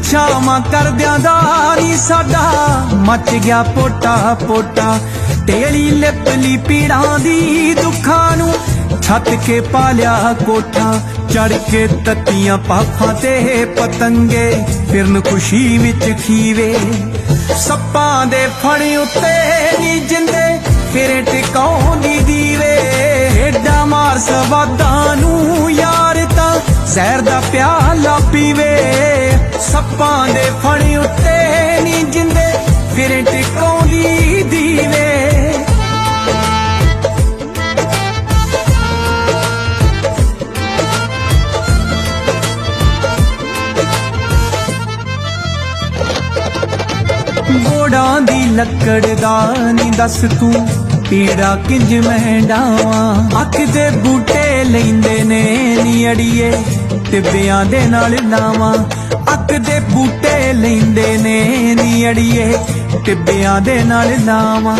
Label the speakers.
Speaker 1: ਛਾਵਾਂ ਕਰਦਿਆਂ ਦਾ ਨੀ ਸਾਡਾ। ਮੱਚ ਗਿਆ ਪੋਟਾ ਪੋਟਾ, ਟੇਲੀ ਲਿਪਲੀ ਪੀੜਾਂ ਦੀ ਦੁੱਖਾਂ ਨੂੰ ਛੱਤ ਕੇ ਪਾਲਿਆ ਕੋਠਾ, ਚੜ ਕੇ ਤੱਤੀਆਂ ਪਾਖਾਂ ਤੇ ਪਤੰਗੇ, ਫਿਰਨ ਖੁਸ਼ੀ ਵਿੱਚ ਖੀਵੇ। ਸੱਪਾਂ ਦੇ ਫਣ ਉੱਤੇ ਨੀ ਜਿੰਦੇ, ਫਿਰ ਟਿਕਾਉਂਦੀ ਦੀਵੇ। ਏਡਾ ਮਾਰ ਸਵਾਦਾਂ ਨੂੰ ਯਾਰ ਤਾਂ ਜ਼ਹਿਰ ਦਾ ਪਿਆਲਾ ਪੀਵੇ। ਸੱਪਾਂ ਦੇ ਫਣ ਉੱਤੇ ਨੀ ਜਿੰਦੇ, ਫਿਰ ਟਿਕਾਉਂਦੀ ਦੀਵੇ। ਗੋੜਾਂ ਦੀ ਲੱਕੜ ਦਾ ਨੀ ਦੱਸ ਤੂੰ, ਪੀੜਾ ਕਿੰਜ ਮੈਂ ਡਾਵਾਂ ਅੱਖ ਦੇ ਬੂਟੇ ਲੈਂਦੇ ਨੇ ਨੀ ਅੜੀਏ ਟਿੱਬਿਆਂ ਦੇ ਨਾਲ ਲਾਵਾਂ। ਅੱਖ ਦੇ ਬੂਟੇ ਲੈਂਦੇ ਨੇ ਨੀ ਅੜੀਏ ਟਿੱਬਿਆਂ ਦੇ ਨਾਲ ਲਾਵਾਂ